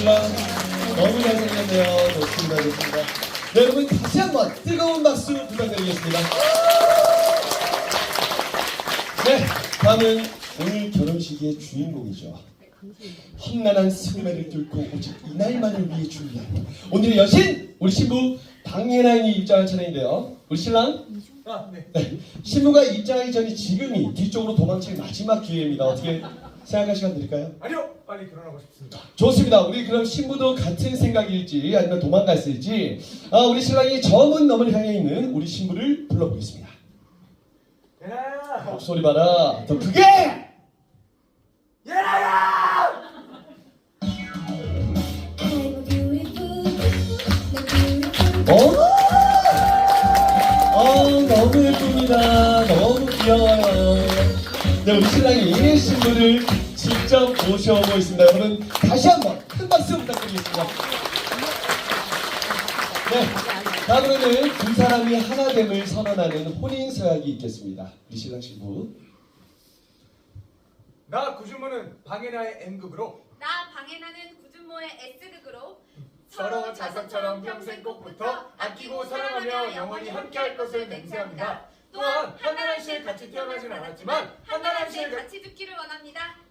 신랑 너무 잘생겼네요. 좋습니다, 좋습니다. 네, 여러분 다시 한번 뜨거운 박수 부탁드리겠습니다. 네, 다음은 오늘 결혼식의 주인공이죠. 험난한 승매를 뚫고 오직 이날만을 위해 준비한 오늘의 여신 우리 신부 박예랑이 입장할 차례인데요. 우리 신랑 아, 네. 네. 신부가 입장하기 전에 지금이 뒤쪽으로 도망칠 마지막 기회입니다. 어떻게 생각할 시간 드릴까요? 아니요, 빨리 결혼하고 싶습니다. 좋습니다. 우리 그럼 신부도 같은 생각일지 아니면 도망갔을지 아, 우리 신랑이 저문 너머를 향해 있는 우리 신부를 불러보겠습니다. 예나야! 목소리 봐라. 더 크게! 직접 모셔오고 있습니다. 여러분, 다시 한번 큰 박수 부탁드리겠습니다. 네, 다음으로는 두 사람이 하나됨을 선언하는 혼인 서약이 있겠습니다. 우리 신랑 신부. 나 구주모는 방해나의 M극으로 나 방해나는 구준모의 S극으로 서로 자석처럼 평생 꼭 붙어 아끼고 사랑하며 영원히 함께할 것을 맹세합니다. 또한 한나란 씨에 같이 태어나진 않았지만 한나란 씨에 같이 같이 죽기를 원합니다.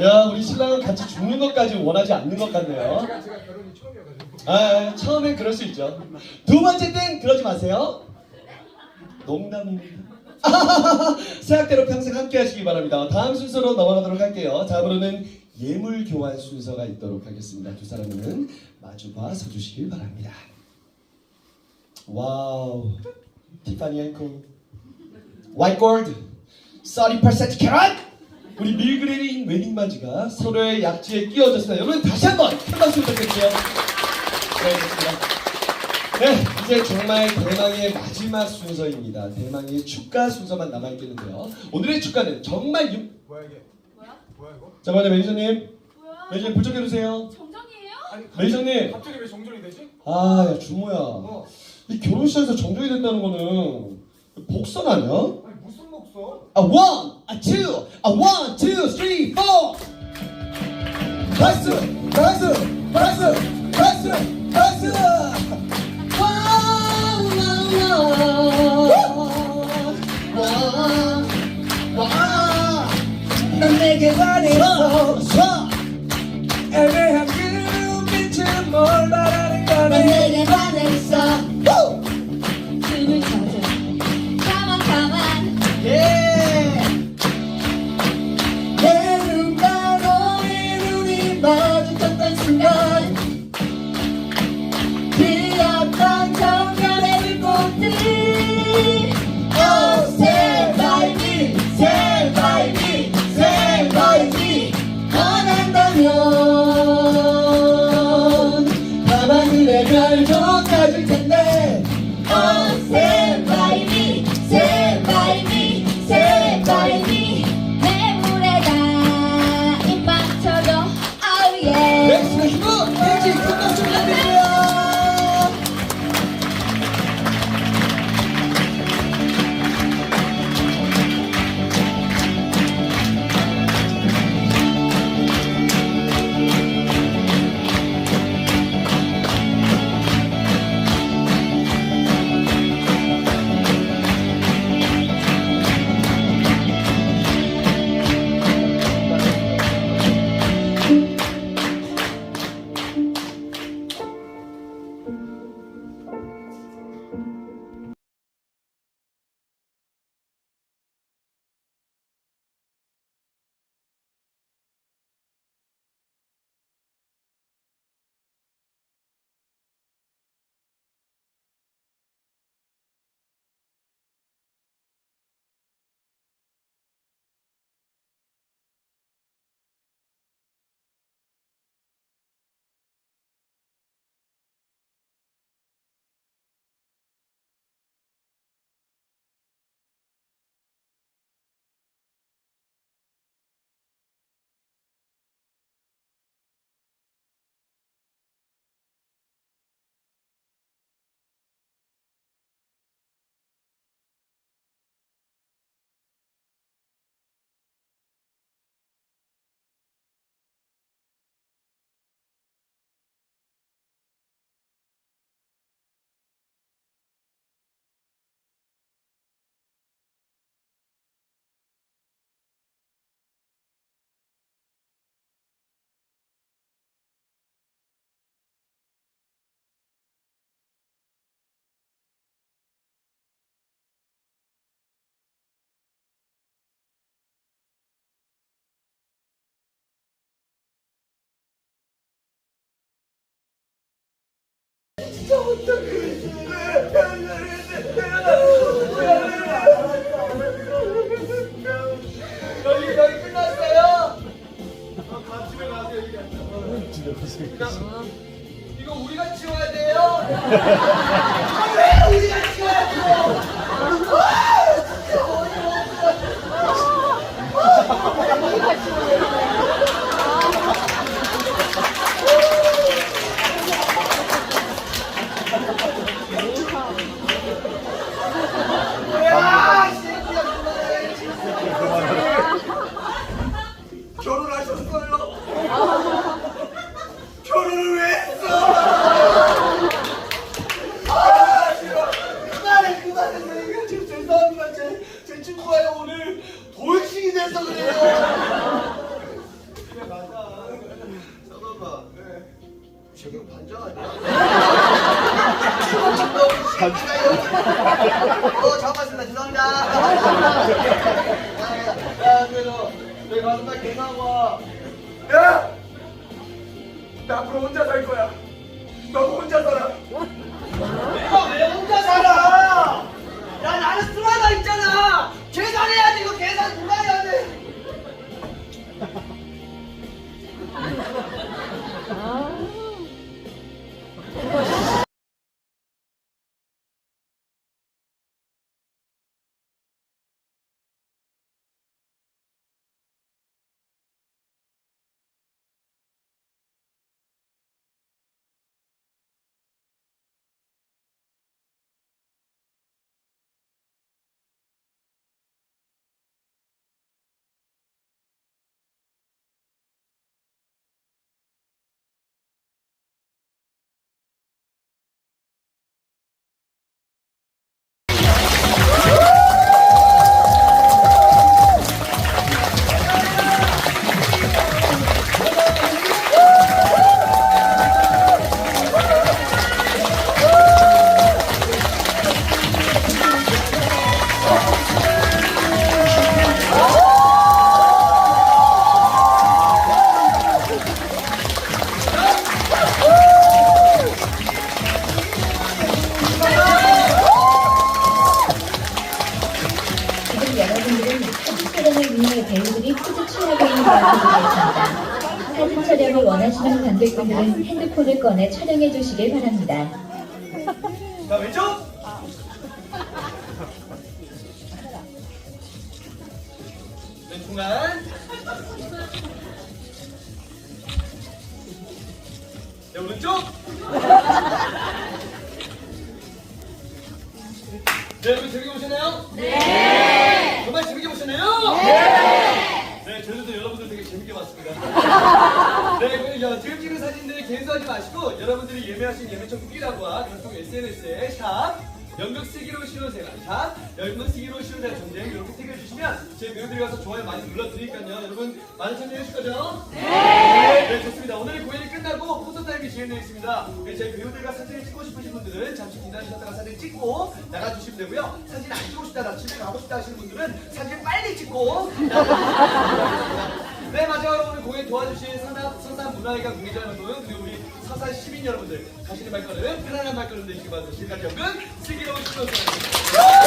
야, 우리 신랑은 같이 죽는 것까지 원하지 않는 것 같네요. 제가 제가 결혼이 처음이어가지고 아, 처음엔 그럴 수 있죠. 두 번째 땐 그러지 마세요. 농담입니다. 생각대로 평생 함께 하시기 바랍니다. 다음 순서로 넘어가도록 할게요. 다음으로는 예물 교환 순서가 있도록 하겠습니다. 두 사람은 마주봐 서주시길 바랍니다. 와우. 티파니 앤코. 화이트 골드. 30% 캐럿. 우리 밀그레인 웨딩 반지가 서로의 약지에 끼워졌습니다. 여러분 다시 한번 큰 박수 부탁드릴게요. 네, 좋습니다. 네, 이제 정말 대망의 마지막 순서입니다. 대망의 축가 순서만 남아있겠는데요. 오늘의 축가는 정말 유... 뭐야 이게 뭐야? 뭐야 이거? 잠깐만요, 매니저님. 뭐야? 매니저님 불좀 해주세요. 정정이에요? 아니 매니저님. 갑자기 왜 정전이 되지? 아, 야, 주모야. 어 이 결혼식에서 정정이 된다는 거는 복선 아니야? 아니 무슨 목소? 아, one, 아, two, 아, one, two, three, four. 박수, 박수, 박 여기 여기 끝났어요. 가세요. 이거 우리가 치워야 돼요. 왜 우리가 치워야 돼요? 그만해. 내가 지금 죄송합니다. 제, 제 친구가 오늘 돌싱이 돼서 그래요. 그래, 맞아. 잠깐만. 네. 저기 반장 아니야? 어, 잡았습니다. 죄송합니다. 야, 그래도 내 가슴 다 개나고 와. 야! 나 앞으로 혼자 살 거야. 너도 혼자 살아. 내가 왜 혼자 살아? 야, 나는 수라가 있잖아. 계산해야지. 이거 계산 누가 해야 돼? 지 분들은 핸드폰을 꺼내 촬영해 주시길 바랍니다. 자, 왼쪽. 왼쪽만. 네, 오른쪽. 네, 여러분 재밌게 보셨나요? 네. 정말 재밌게 보셨나요? 네. 네, 저희도 여러분들 되게 재밌게 봤습니다. 네, 야, 지금 찍은 사진들 개수하지 마시고 여러분들이 예매하신 예매청 끼라고와 각종 SNS에 샵 연극 쓰기로 시로세가 샵 연극 쓰기로 시로세가 전쟁 이렇게 새겨주시면 저희 배우들이 가서 좋아요 많이 눌러드리니까요. 여러분 많은 참여해 주실 거죠? 네. 네, 좋습니다. 오늘 공연이 끝나고 포토타임이 진행되어 있습니다. 네, 저희 배우들과 사진을 찍고 싶으신 분들은 잠시 기다리셨다가 사진 찍고 나가주시면 되고요. 사진 안 찍고 싶다, 나 집에 가고 싶다 하시는 분들은 사진 빨리 찍고 네 마지막으로 오늘 공연 도와주신 서산, 서산 문화회관 여러분 그리고 우리 서산 시민 여러분들 가시는 발걸음 편안한 발걸음 되시기 바랍니다. 지금까지 연극 슬기로운 시도였습니다